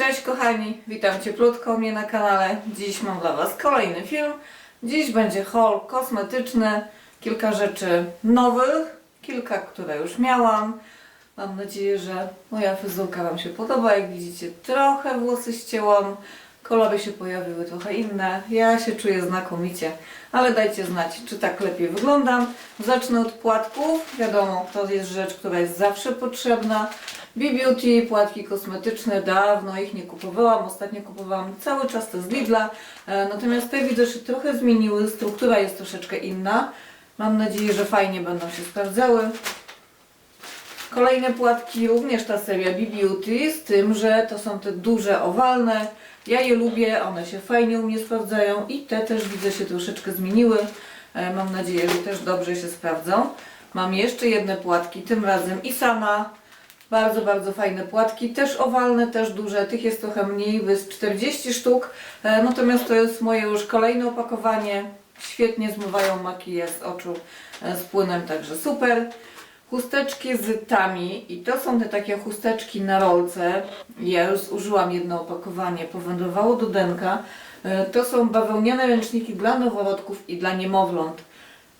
Cześć kochani, witam cieplutko mnie na kanale. Dziś mam dla Was kolejny film. Dziś będzie haul kosmetyczny, kilka rzeczy nowych, kilka, które już miałam. Mam nadzieję, że moja fryzurka Wam się podoba. Jak widzicie, trochę włosy ścięłam, kolory się pojawiły trochę inne. Ja się czuję znakomicie, ale dajcie znać, czy tak lepiej wyglądam. Zacznę od płatków. Wiadomo, to jest rzecz, która jest zawsze potrzebna. B-Beauty, płatki kosmetyczne, dawno ich nie kupowałam. Ostatnio kupowałam cały czas te z Lidla. E, Natomiast te widzę, że trochę zmieniły. Struktura jest troszeczkę inna. Mam nadzieję, że fajnie będą się sprawdzały. Kolejne płatki, również ta seria B-Beauty, z tym, że to są te duże, owalne. Ja je lubię, one się fajnie u mnie sprawdzają i te też widzę się troszeczkę zmieniły. E, Mam nadzieję, że też dobrze się sprawdzą. Mam jeszcze jedne płatki, tym razem Isana. Bardzo, bardzo fajne płatki, też owalne, też duże. Tych jest trochę mniej, jest 40 sztuk. E, Natomiast to jest moje już kolejne opakowanie. Świetnie zmywają makijaż z oczu e, z płynem, także super. Chusteczki z Tami i to są te takie chusteczki na rolce. Ja już zużyłam jedno opakowanie, powędrowało do denka. E, To są bawełniane ręczniki dla noworodków i dla niemowląt.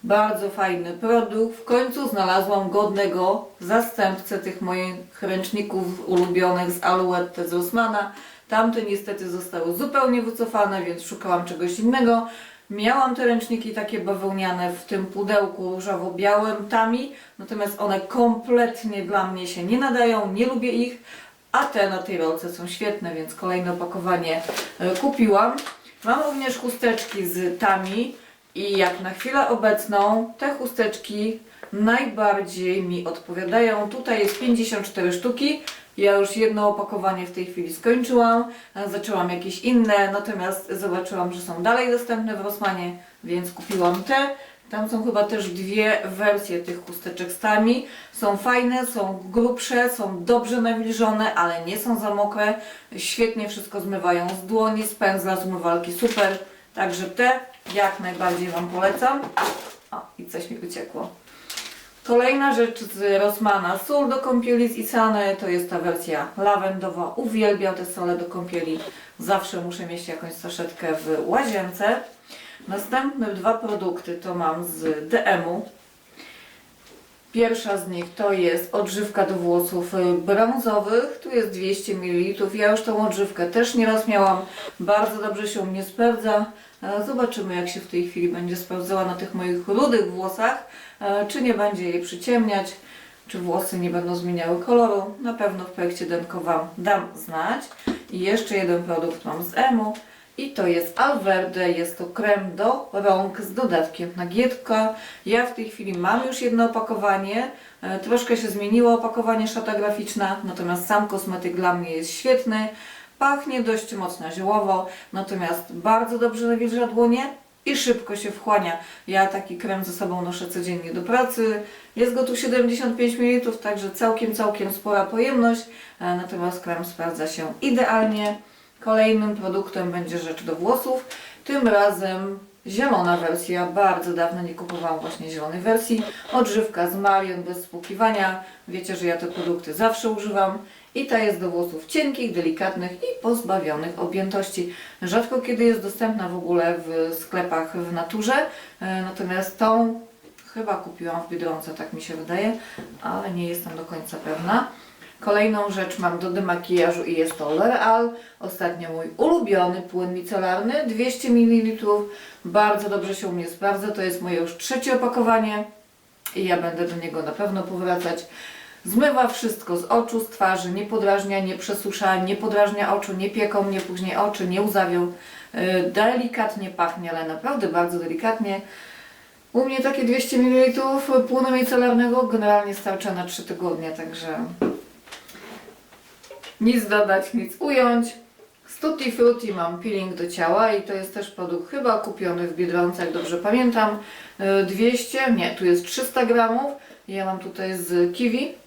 Bardzo fajny produkt. W końcu znalazłam godnego zastępcę tych moich ręczników ulubionych z Alouette z Rossmana. Tamte niestety zostały zupełnie wycofane, więc szukałam czegoś innego. Miałam te ręczniki takie bawełniane w tym pudełku różowo-białym tami, natomiast one kompletnie dla mnie się nie nadają, nie lubię ich, a te na tej rolce są świetne, więc kolejne opakowanie e, kupiłam. Mam również chusteczki z tami i jak na chwilę obecną te chusteczki najbardziej mi odpowiadają. Tutaj jest 54 sztuki. Ja już jedno opakowanie w tej chwili skończyłam, e, zaczęłam jakieś inne, natomiast zobaczyłam, że są dalej dostępne w Rossmanie, więc kupiłam te. Tam są chyba też dwie wersje tych chusteczek z tami. Są fajne, są grubsze, są dobrze nawilżone, ale nie są za mokre. Świetnie wszystko zmywają z dłoni, z pędzla, z umywalki, super. Także te jak najbardziej Wam polecam. O, i coś mi uciekło. Kolejna rzecz z Rossmana. Sól do kąpieli z Isany. To jest ta wersja lawendowa. Uwielbiam te sole do kąpieli. Zawsze muszę mieć jakąś saszetkę w łazience. Następne dwa produkty to mam z DM-u. Pierwsza z nich to jest odżywka do włosów brązowych. Tu jest 200 ml. Ja już tą odżywkę też nieraz miałam. Bardzo dobrze się u mnie sprawdza. E, Zobaczymy jak się w tej chwili będzie sprawdzała na tych moich rudych włosach. E, Czy nie będzie jej przyciemniać. Czy włosy nie będą zmieniały koloru. Na pewno w projekcie Denko Wam dam znać. I jeszcze jeden produkt mam z EMU. I to jest Alverde, jest to krem do rąk z dodatkiem nagietka. Ja w tej chwili mam już jedno opakowanie. E, Troszkę się zmieniło opakowanie szata graficzna, natomiast sam kosmetyk dla mnie jest świetny. Pachnie dość mocno ziołowo, natomiast bardzo dobrze nawilża dłonie i szybko się wchłania. Ja taki krem ze sobą noszę codziennie do pracy. Jest go tu 75 ml, także całkiem, całkiem spora pojemność. E, Natomiast krem sprawdza się idealnie. Kolejnym produktem będzie rzecz do włosów. Tym razem zielona wersja. Bardzo dawno nie kupowałam właśnie zielonej wersji. Odżywka z Marion bez spłukiwania. Wiecie, że ja te produkty zawsze używam. I ta jest do włosów cienkich, delikatnych i pozbawionych objętości. Rzadko kiedy jest dostępna w ogóle w sklepach w naturze. E, Natomiast tą chyba kupiłam w Biedronce, tak mi się wydaje, ale nie jestem do końca pewna. Kolejną rzecz mam do demakijażu i jest to L'Oreal. Ostatnio mój ulubiony płyn micelarny, 200 ml. Bardzo dobrze się u mnie sprawdza. To jest moje już trzecie opakowanie i ja będę do niego na pewno powracać. Zmywa wszystko z oczu, z twarzy, nie podrażnia, nie przesusza, nie podrażnia oczu, nie pieką mnie później oczy, nie łzawią. Yy, Delikatnie pachnie, ale naprawdę bardzo delikatnie. U mnie takie 200 ml płynu micelarnego generalnie starcza na 3 tygodnie, także nic dodać, nic ująć. Z Tutti Frutti mam peeling do ciała i to jest też produkt chyba kupiony w Biedronce, jak dobrze pamiętam. Yy, 200, nie, tu jest 300 gramów. Ja mam tutaj z kiwi.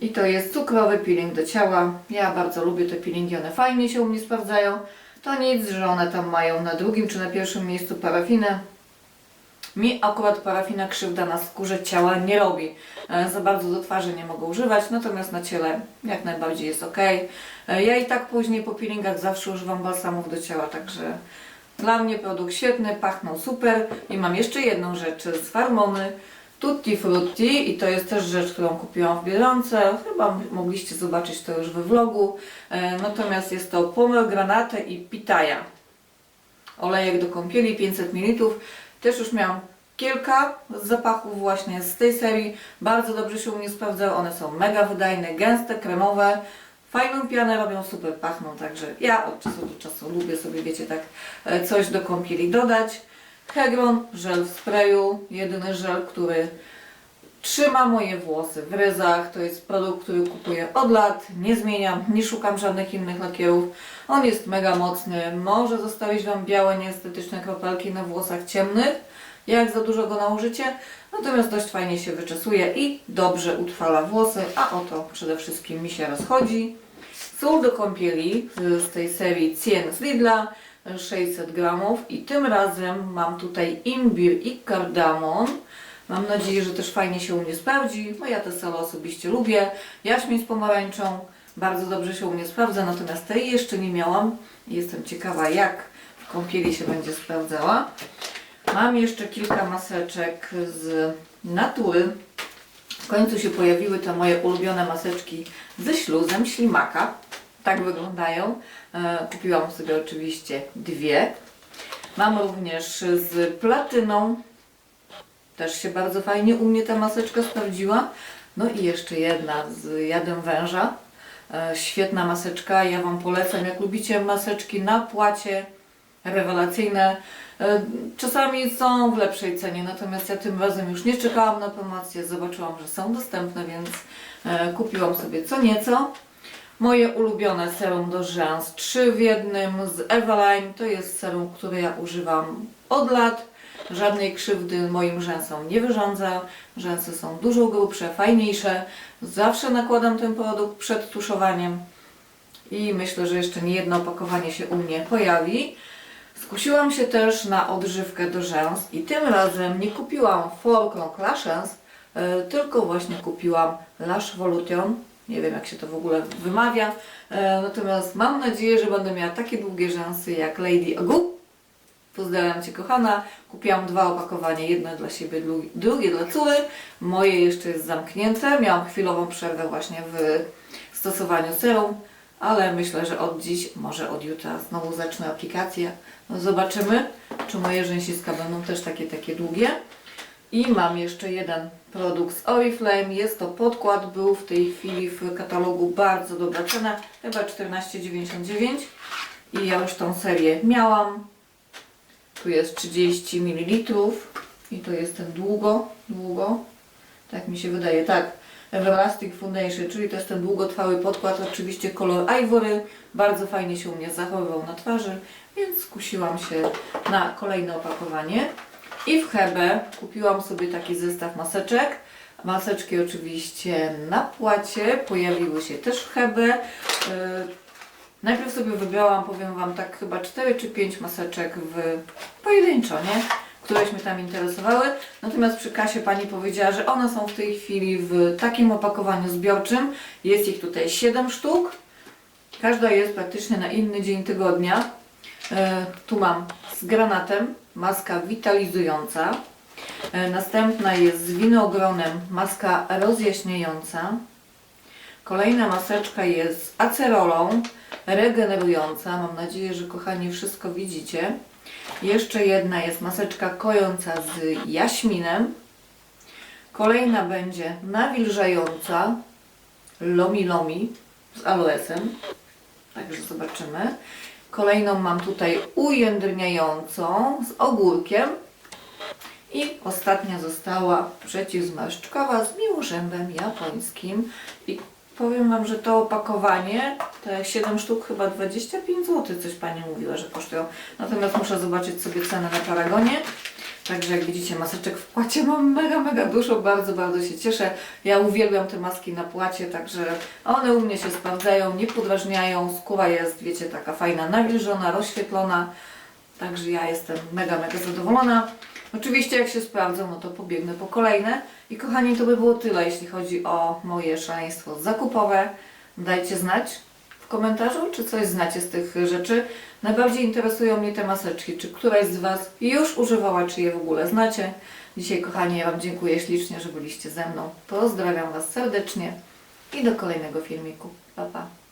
I to jest cukrowy peeling do ciała. Ja bardzo lubię te peelingi, one fajnie się u mnie sprawdzają. To nic, że one tam mają na drugim czy na pierwszym miejscu parafinę. Mi akurat parafina krzywda na skórze ciała nie robi. E, Za bardzo do twarzy nie mogę używać, natomiast na ciele jak najbardziej jest ok. Ja i tak później po peelingach zawsze używam balsamów do ciała, także dla mnie produkt świetny, pachną super. I mam jeszcze jedną rzecz z Farmony. Tutti Frutti i to jest też rzecz, którą kupiłam w Biedronce. Chyba mogliście zobaczyć to już we vlogu. E, Natomiast jest to pomegranate i pitaya. Olejek do kąpieli 500 ml. Też już miałam kilka zapachów właśnie z tej serii. Bardzo dobrze się u mnie sprawdzały. One są mega wydajne, gęste, kremowe. Fajną pianę robią, super pachną, także ja od czasu do czasu lubię sobie, wiecie, tak e, coś do kąpieli dodać. Hegron, żel w sprayu, jedyny żel, który trzyma moje włosy w ryzach. To jest produkt, który kupuję od lat, nie zmieniam, nie szukam żadnych innych lakierów. On jest mega mocny, może zostawić Wam białe, nieestetyczne kropelki na włosach ciemnych, jak za dużo go nałożycie, natomiast dość fajnie się wyczesuje i dobrze utrwala włosy, a oto przede wszystkim mi się rozchodzi. Sól do kąpieli z z tej serii Cien z Lidla, 600 gramów i tym razem mam tutaj imbir i kardamon. Mam nadzieję, że też fajnie się u mnie sprawdzi, bo ja te sole osobiście lubię. Jaśmin z pomarańczą bardzo dobrze się u mnie sprawdza, natomiast tej jeszcze nie miałam. Jestem ciekawa, jak w kąpieli się będzie sprawdzała. Mam jeszcze kilka maseczek z natury. W końcu się pojawiły te moje ulubione maseczki ze śluzem ślimaka. Tak wyglądają. E, Kupiłam sobie oczywiście dwie. Mam również z platyną. Też się bardzo fajnie u mnie ta maseczka sprawdziła. No i jeszcze jedna z jadem węża. E, Świetna maseczka. Ja Wam polecam, jak lubicie maseczki na płacie rewelacyjne. E, Czasami są w lepszej cenie, natomiast ja tym razem już nie czekałam na promocję, zobaczyłam, że są dostępne, więc kupiłam sobie co nieco. Moje ulubione serum do rzęs 3 w jednym z Eveline. To jest serum, które ja używam od lat. Żadnej krzywdy moim rzęsom nie wyrządza. Rzęsy są dużo grubsze, fajniejsze. Zawsze nakładam ten produkt przed tuszowaniem i myślę, że jeszcze nie jedno opakowanie się u mnie pojawi. Skusiłam się też na odżywkę do rzęs i tym razem nie kupiłam Forklong Lashes, e, tylko właśnie kupiłam Lash Volution. Nie wiem jak się to w ogóle wymawia, e, natomiast mam nadzieję, że będę miała takie długie rzęsy jak Lady Agu. Pozdrawiam Cię kochana. Kupiłam dwa opakowania, jedno dla siebie, dru- drugie dla córy. Moje jeszcze jest zamknięte. Miałam chwilową przerwę właśnie w stosowaniu serum, ale myślę, że od dziś, może od jutra znowu zacznę aplikację. No zobaczymy, czy moje rzęsiska będą też takie, takie długie. I mam jeszcze jeden produkt z Oriflame. Jest to podkład, był w tej chwili w katalogu bardzo dobra cena, chyba 14,99 i ja już tą serię miałam. Tu jest 30 ml i to jest ten długo, długo, tak mi się wydaje, tak. Everlasting Foundation, czyli to jest ten długotrwały podkład, oczywiście kolor Ivory, bardzo fajnie się u mnie zachowywał na twarzy, więc skusiłam się na kolejne opakowanie. I w Hebe kupiłam sobie taki zestaw maseczek. Maseczki oczywiście na płacie, pojawiły się też w Hebe. Yy, Najpierw sobie wybrałam, powiem Wam, tak chyba 4 czy 5 maseczek w pojedynczo, nie? Któreś mnie tam interesowały. Natomiast przy kasie pani powiedziała, że one są w tej chwili w takim opakowaniu zbiorczym. Jest ich tutaj 7 sztuk. Każda jest praktycznie na inny dzień tygodnia. E, tu mam z granatem maska witalizująca. E, następna jest z winogronem maska rozjaśniająca. Kolejna maseczka jest z acerolą regenerująca. Mam nadzieję, że kochani wszystko widzicie. Jeszcze jedna jest maseczka kojąca z jaśminem. Kolejna będzie nawilżająca Lomi Lomi z aloesem. Także zobaczymy. Kolejną mam tutaj ujędrniającą z ogórkiem. I ostatnia została przeciwzmarszczkowa z miłożębem japońskim. I powiem Wam, że to opakowanie, te 7 sztuk chyba 25 zł, coś Pani mówiła, że kosztują. Natomiast muszę zobaczyć sobie cenę na Paragonie. Także jak widzicie, maseczek w płacie mam mega, mega dużo, bardzo, bardzo się cieszę. Ja uwielbiam te maski na płacie, także one u mnie się sprawdzają, nie podrażniają, skóra jest, wiecie, taka fajna, nawilżona, rozświetlona. Także ja jestem mega, mega zadowolona. Oczywiście jak się sprawdzą, no to pobiegnę po kolejne. I kochani, to by było tyle, jeśli chodzi o moje szaleństwo zakupowe. Dajcie znać w komentarzu, czy coś znacie z tych rzeczy. Najbardziej interesują mnie te maseczki. Czy któraś z Was już używała, czy je w ogóle znacie? Dzisiaj, kochani, ja Wam dziękuję ślicznie, że byliście ze mną. Pozdrawiam Was serdecznie i do kolejnego filmiku. Pa, pa.